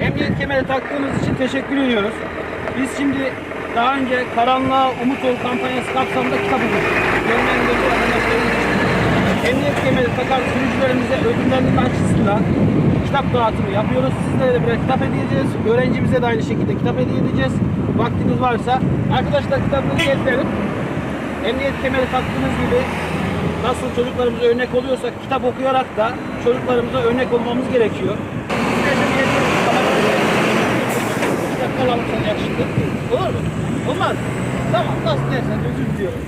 Emniyet kemeri taktığınız için teşekkür ediyoruz. Biz şimdi daha önce Karanlığa Umut Ol kampanyası kapsamında kitap okuduk. Görmeyen gözü arkadaşlarımız için. Emniyet kemeri takan sürücülerimize ödüllendirme açısından kitap dağıtımı yapıyoruz. Sizlere de birer kitap hediye edeceğiz. Öğrencimize de aynı şekilde kitap hediye edeceğiz. Vaktiniz varsa. Arkadaşlar kitabınızı getirelim. Emniyet kemeri taktığınız gibi nasıl çocuklarımıza örnek oluyorsak kitap okuyarak da çocuklarımıza örnek olmamız gerekiyor. Alalım sana yakışıklı. Olur mu? Olmaz? Tamam nasıl dersen özür diliyorum.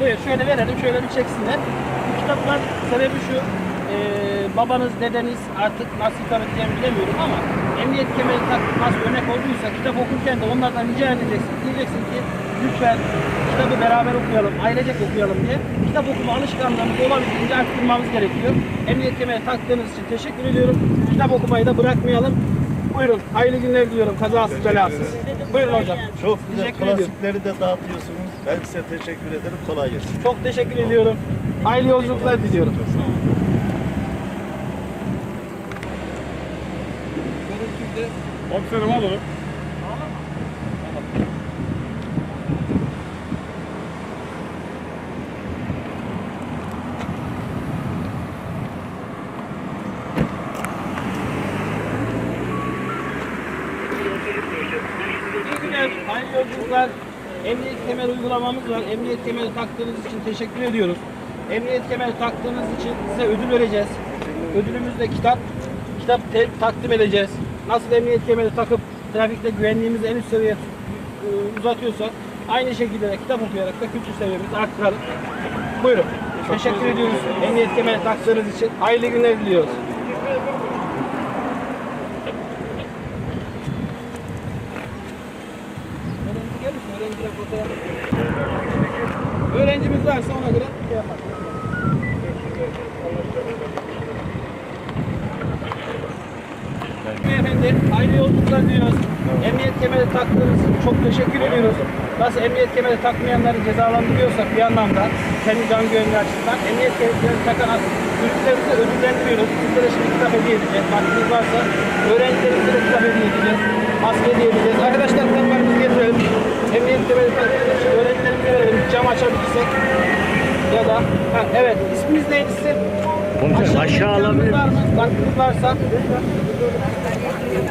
Buyur şöyle verelim şöyle bir çeksinler. Bu kitaplar sebebi şu. eee, babanız, dedeniz artık nasıl hitap edeceğimi bilemiyorum ama emniyet kemeri takıp nasıl örnek olduysa kitap okurken de onlardan rica edeceksin. Diyeceksin ki lütfen kitabı beraber okuyalım, ailecek okuyalım diye. Kitap okuma alışkanlığımızı olabildiğince arttırmamız gerekiyor. Emniyet kemeri taktığınız için teşekkür ediyorum. Kitap okumayı da bırakmayalım. Buyurun, hayırlı günler diliyorum, kazasız belasız. Buyurun hocam. Çok güzel Teşekkür klasikleri de dağıtıyorsunuz. Ben size teşekkür ederim. Kolay gelsin. Çok teşekkür ediyorum. Hayırlı yolculuklar diliyorum. Komiserim alalım. İyi günler, yolculuklar. Emniyet kemer uygulamamız var. Emniyet kemeri taktığınız için teşekkür ediyoruz. Emniyet kemeri taktığınız için size ödül vereceğiz. Ödülümüz de kitap. Kitap takdim edeceğiz. Nasıl emniyet kemeri takıp trafikte güvenliğimizi en üst seviyeye e, uzatıyorsak aynı şekilde de kitap okuyarak da kültür seviyemizi arttıralım. Buyurun. Teşekkür ediyoruz emniyet kemeri taktığınız için. Hayırlı günler diliyoruz. Öğrencimiz varsa ona göre şey yaparız. Beyefendi, hayırlı yolculuklar diliyoruz. Emniyet kemeri taktığınız çok teşekkür ediyoruz. Nasıl emniyet kemeri takmayanları cezalandırıyorsak bir anlamda kendi can güvenliği açısından emniyet kemeri takan çocuklarımızı ödüllendiriyoruz. Sizlere şimdi kitap hediye edeceğiz. Vaktiniz varsa öğrencilerimize de kitap hediye edeceğiz. Maske hediye edeceğiz. Arkadaşlar kitaplarımızı getirelim. Emniyet kemeri taktığınız için öğrencilerimize verelim. Cam açabilirsek. Ya da, ha, evet isminiz neydi sizin? Komiserim, aşağı alabilir mı? Vaktiniz varsa.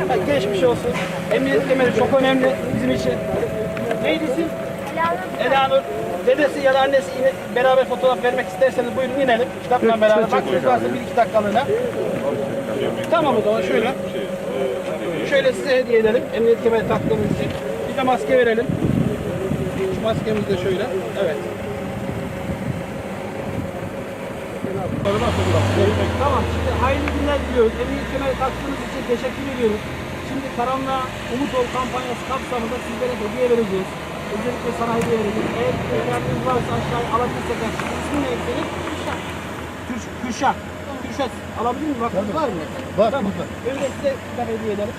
Ha, geçmiş olsun. Emniyet kemeri çok önemli bizim için. Neydi isim? Elanur. Dedesi ya da annesi yine beraber fotoğraf vermek isterseniz buyurun inelim. Kitapla beraber. Vaktiniz varsa bir iki dakikalığına. Tamam o zaman şöyle. Şöyle size hediye edelim. Emniyet kemeri taktığımız için. Bir de maske verelim. Şu maskemiz de şöyle. Evet. Tamam şimdi hayırlı günler diliyoruz. Emniyet kemeri taktığınız için teşekkür ediyoruz. Şimdi Karanlığa Umut Ol kampanyası kapsamında sizlere hediye vereceğiz. Özellikle sana hediye vereceğiz. Eğer ihtiyacınız varsa aşağıya alabilirsek aşağıya. İsmin ne senin? Kürşat. Kürş, Kürşat. Kürşat. Alabilir miyim? Vaktiniz var mı? Var, Tamam. Önce size kitap hediye edelim.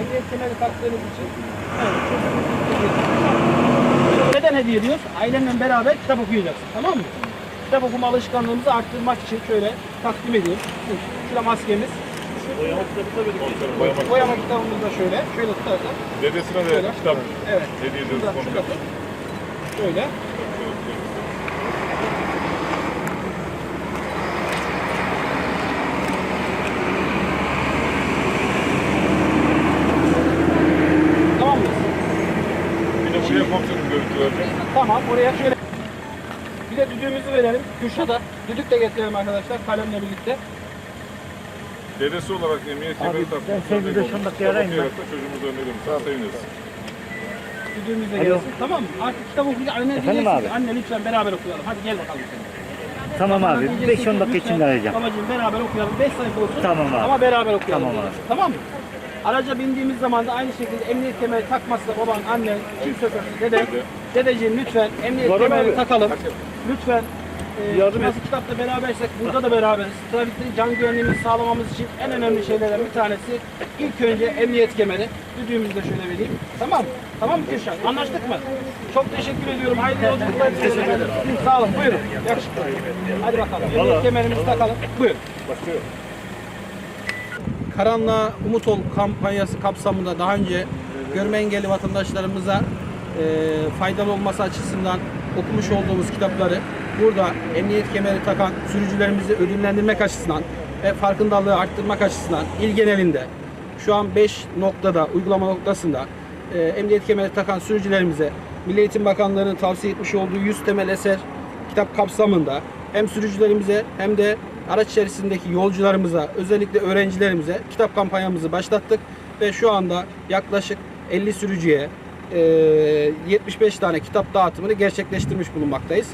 Emniyet kemeri taktığınız için. Evet. Neden hediye ediyoruz? Ailenle beraber kitap okuyacaksın. Tamam mı? Kitap okuma alışkanlığımızı arttırmak için şöyle takdim edeyim. Şurada maskemiz. Boyamak. Boyama kitabımız da şöyle. Şöyle tutarsak. Dedesine de Şöyle. kitap Evet. hediye ediyoruz Şurada. Şöyle. Tamam mıyız? Bir de buraya komiserim görüntü vereceğim. Tamam oraya şöyle bir de düdüğümüzü verelim. Kürşat'a düdük de getirelim arkadaşlar kalemle birlikte. Dedesi olarak emniyet kemeri takmış. ben seni bir de son dakika arayayım ben. Çocuğumuzu öneririm. Sen seviniriz. Düdüğümüz de Alo. gelsin. Tamam mı? Artık kitap okuyacak. Anne Efendim diyeceksin abi? Anne lütfen beraber okuyalım. Hadi gel bakalım sen. Tamam abi. diyeceksin 5-10 ki, dakika lütfen içinde arayacağım. Babacığım beraber okuyalım. 5 sayfa olsun. Tamam abi. Ama beraber okuyalım. Tamam abi. Tamam mı? Araca bindiğimiz zaman da aynı şekilde emniyet kemeri takmazsa baban, annen, kim şoförsü, dede, dedeciğim lütfen emniyet Var kemeri abi. takalım. Lütfen e, Yardım et. nasıl kitapta berabersek burada da beraberiz. Trafikte can güvenliğimizi sağlamamız için en önemli şeylerden bir tanesi ilk önce emniyet kemeri. Düdüğümüzü de şöyle vereyim. Tamam mı? Tamam mı Kürşat? Anlaştık mı? Çok teşekkür ediyorum. Hayırlı yolculuklar diliyorum. Sağ olun. Buyurun. Yakışıklı. Hadi bakalım. Emniyet kemerimizi takalım. Buyurun. Başlıyor. Karanlığa Umut Ol kampanyası kapsamında daha önce görme engelli vatandaşlarımıza e, faydalı olması açısından okumuş olduğumuz kitapları burada emniyet kemeri takan sürücülerimizi ödüllendirmek açısından ve farkındalığı arttırmak açısından il genelinde şu an 5 noktada uygulama noktasında e, emniyet kemeri takan sürücülerimize Milli Eğitim Bakanlığı'nın tavsiye etmiş olduğu 100 temel eser kitap kapsamında hem sürücülerimize hem de araç içerisindeki yolcularımıza özellikle öğrencilerimize kitap kampanyamızı başlattık ve şu anda yaklaşık 50 sürücüye e, 75 tane kitap dağıtımını gerçekleştirmiş bulunmaktayız.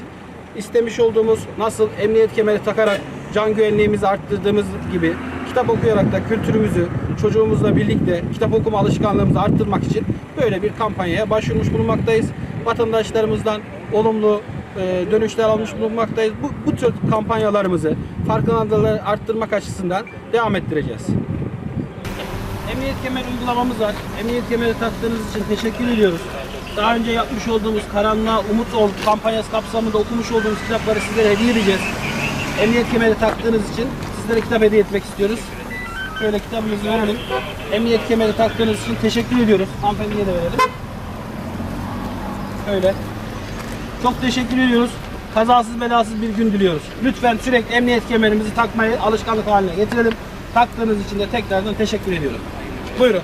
İstemiş olduğumuz nasıl emniyet kemeri takarak can güvenliğimizi arttırdığımız gibi kitap okuyarak da kültürümüzü çocuğumuzla birlikte kitap okuma alışkanlığımızı arttırmak için böyle bir kampanyaya başvurmuş bulunmaktayız. Vatandaşlarımızdan olumlu e, dönüşler almış bulunmaktayız. Bu, bu tür kampanyalarımızı farkındalığı arttırmak açısından devam ettireceğiz. Emniyet kemeri uygulamamız var. Emniyet kemeri taktığınız için teşekkür ediyoruz. Daha önce yapmış olduğumuz Karanlığa Umut Ol kampanyası kapsamında okumuş olduğumuz kitapları sizlere hediye edeceğiz. Emniyet kemeri taktığınız için sizlere kitap hediye etmek istiyoruz. Şöyle kitabımızı verelim. Emniyet kemeri taktığınız için teşekkür ediyoruz. Hanımefendiye de verelim. Öyle. Çok teşekkür ediyoruz. Kazasız belasız bir gün diliyoruz. Lütfen sürekli emniyet kemerimizi takmayı alışkanlık haline getirelim. Taktığınız için de tekrardan teşekkür ediyorum. Buyurun.